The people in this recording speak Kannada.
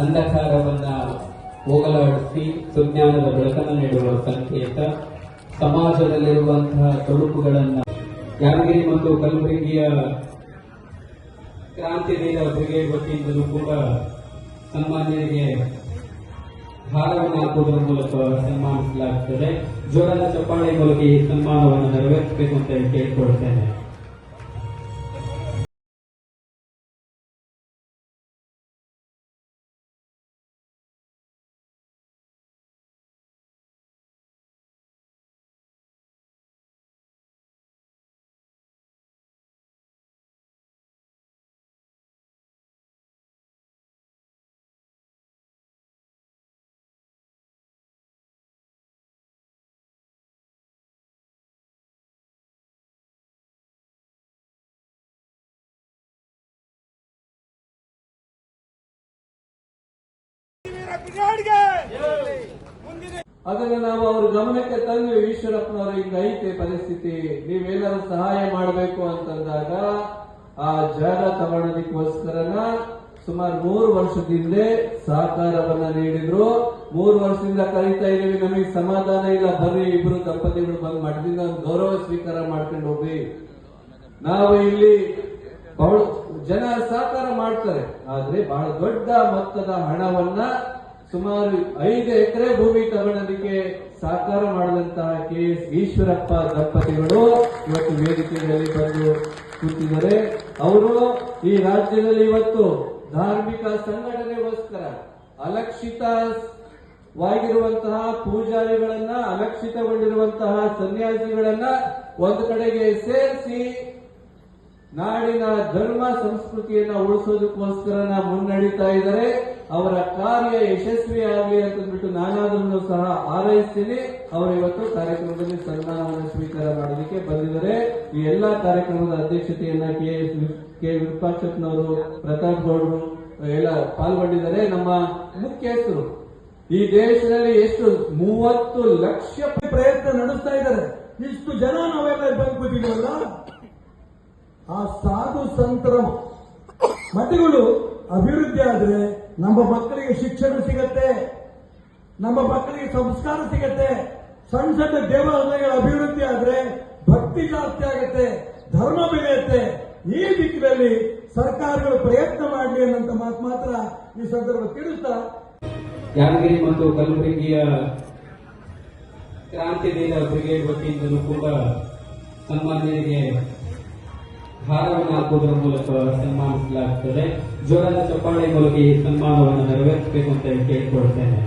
ಅಂಧಕಾರವನ್ನ ಹೋಗಲಾಡಿಸಿ ಸುಜ್ಞಾನದ ಬೆಳಕನ್ನು ನೀಡುವ ಸಂಕೇತ. ಸಮಾಜದಲ್ಲಿರುವಂತಹ ತೊಡಕುಗಳನ್ನ ಯಾದಗಿರಿ ಮತ್ತು ಕಲಬುರಗಿಯ ಕ್ರಾಂತಿವೀರ ಬ್ರಿಗೇಡ್ ವತಿಯಿಂದಲೂ ಕೂಡ ಸನ್ಮಾನ್ಯರಿಗೆ ಹಾರವನ್ನು ಹಾಕುವುದರ ಮೂಲಕ ಸನ್ಮಾನಿಸಲಾಗುತ್ತದೆ ಜೋರಾದ ಚಪ್ಪಾಳೆ ಮೂಲಕ ಈ ಸನ್ಮಾನವನ್ನು ನೆರವೇರಿಸಬೇಕು ಅಂತ ಕೇಳಿಕೊಳ್ತೇನೆ. ಅದನ್ನ ನಾವು ಅವ್ರ ಗಮನಕ್ಕೆ ತಂದು ಈಶ್ವರಪ್ಪನವರ ಈಗ ಐತೆ ಪರಿಸ್ಥಿತಿ ನೀವೇನಾದ್ರು ಸಹಾಯ ಮಾಡಬೇಕು ಅಂತಂದಾಗ ಆ ಜಾಗ ತಗೊಳ್ಳೋದಕ್ಕೋಸ್ಕರನ ಸುಮಾರು ಮೂರು ವರ್ಷದಿಂದ ಸಹಕಾರವನ್ನ ನೀಡಿದ್ರು. ಮೂರು ವರ್ಷದಿಂದ ಕರೀತಾ ಇದೀವಿ ನಮಗೆ ಸಮಾಧಾನ ಇಲ್ಲ, ಬರ್ರಿ, ಇಬ್ರು ದಂಪತಿಗಳು ಬಂದ್ ಮಠದಿಂದ ಒಂದು ಗೌರವ ಸ್ವೀಕಾರ ಮಾಡ್ಕೊಂಡು ಹೋಗ್ರಿ. ನಾವು ಇಲ್ಲಿ ಜನ ಸಹಕಾರ ಮಾಡ್ತಾರೆ, ಆದ್ರೆ ಬಹಳ ದೊಡ್ಡ ಮೊತ್ತದ ಹಣವನ್ನ ಸುಮಾರು ಐದು ಎಕರೆ ಭೂಮಿ ತಗೊಳ್ಳೋದಕ್ಕೆ ಸಹಕಾರ ಮಾಡಿದಂತಹ ಕೆ ಎಸ್ ಈಶ್ವರಪ್ಪ ದಂಪತಿಗಳು ಇವತ್ತು ವೇದಿಕೆಗಳಲ್ಲಿ ಬಂದು ಕೂತಿದ್ದಾರೆ. ಅವರು ಈ ರಾಜ್ಯದಲ್ಲಿ ಇವತ್ತು ಧಾರ್ಮಿಕ ಸಂಘಟನೆಗೋಸ್ಕರ ಅಲಕ್ಷಿತವಾಗಿರುವಂತಹ ಪೂಜಾರಿಗಳನ್ನ, ಅಲಕ್ಷಿತಗೊಂಡಿರುವಂತಹ ಸನ್ಯಾಸಿಗಳನ್ನ ಒಂದು ಕಡೆಗೆ ಸೇರಿಸಿ ನಾಡಿನ ಧರ್ಮ ಸಂಸ್ಕೃತಿಯನ್ನ ಉಳಿಸೋದಕ್ಕೋಸ್ಕರ ಮುನ್ನಡೀತಾ ಇದ್ದಾರೆ. ಅವರ ಕಾರ್ಯ ಯಶಸ್ವಿ ಆಗಲಿ ಅಂತಂದ್ಬಿಟ್ಟು ನಾನಾದ್ರೂ ಸಹ ಹಾರೈಸ್ತೀನಿ. ಅವರು ಇವತ್ತು ಕಾರ್ಯಕ್ರಮದಲ್ಲಿ ಸನ್ಮಾನವನ್ನು ಸ್ವೀಕಾರ ಮಾಡಲಿಕ್ಕೆ ಬಂದಿದ್ದಾರೆ. ಈ ಎಲ್ಲಾ ಕಾರ್ಯಕ್ರಮದ ಅಧ್ಯಕ್ಷತೆಯನ್ನ ಕೆ ಕೆ ವಿರೂಪಾಕ್ಷಪ್ಪನವರು, ಪ್ರತಾಪ್ ಗೌಡರು, ಎಲ್ಲ ಪಾಲ್ಗೊಂಡಿದ್ದಾರೆ. ನಮ್ಮ ಮುಖ್ಯಸ್ಥರು, ಈ ದೇಶದಲ್ಲಿ ಎಷ್ಟು ಮೂವತ್ತು ಲಕ್ಷ ಪ್ರಯತ್ನ ನಡೆಸ್ತಾ ಇದ್ದಾರೆ. ಇಷ್ಟು ಜನ ನಾವೆಲ್ಲ ಬಂದ್ಬಿಟ್ಟಿದ್ದೀವಲ್ಲ? ಆ ಸಾಧು ಸಂತರ. ಮತಗಳು ಅಭಿವೃದ್ಧಿ ಆದ್ರೆ ನಮ್ಮ ಮಕ್ಕಳಿಗೆ ಶಿಕ್ಷಣ ಸಿಗತ್ತೆ, ನಮ್ಮ ಮಕ್ಕಳಿಗೆ ಸಂಸ್ಕಾರ ಸಿಗತ್ತೆ. ಸಣ್ಣ ಸಣ್ಣ ದೇವಾಲಯಗಳ ಅಭಿವೃದ್ಧಿ ಆದ್ರೆ ಭಕ್ತಿ ಜಾಸ್ತಿ ಆಗತ್ತೆ, ಧರ್ಮ ಬೆಳೆಯುತ್ತೆ. ಈ ದಿಕ್ಕಿನಲ್ಲಿ ಸರ್ಕಾರಗಳು ಪ್ರಯತ್ನ ಮಾಡಲಿ ಅನ್ನೋಂಥ ಮಾತು ಮಾತ್ರ ಈ ಸಂದರ್ಭ ತಿಳಿಸ್ತಾ ಯಾದಗಿರಿ ಮತ್ತು ಕಲಬುರಗಿಯ ಕ್ರಾಂತಿವೀರ ಬ್ರಿಗೇಡ್ ವತಿಯಿಂದಲೂ ಕೂಡ ಸನ್ಮಾನ್ಯರಿಗೆ ಹಾರವನ್ನು ಹಾಕುವುದರ ಮೂಲಕ ಸನ್ಮಾನಿಸಲಾಗುತ್ತದೆ ಜೋರಾದ ಚಪ್ಪಾಳೆ ಮೂಲಕ ಈ ಸನ್ಮಾನವನ್ನು ನೆರವೇರಿಸಬೇಕು ಅಂತ ಕೇಳಿಕೊಳ್ತೇನೆ.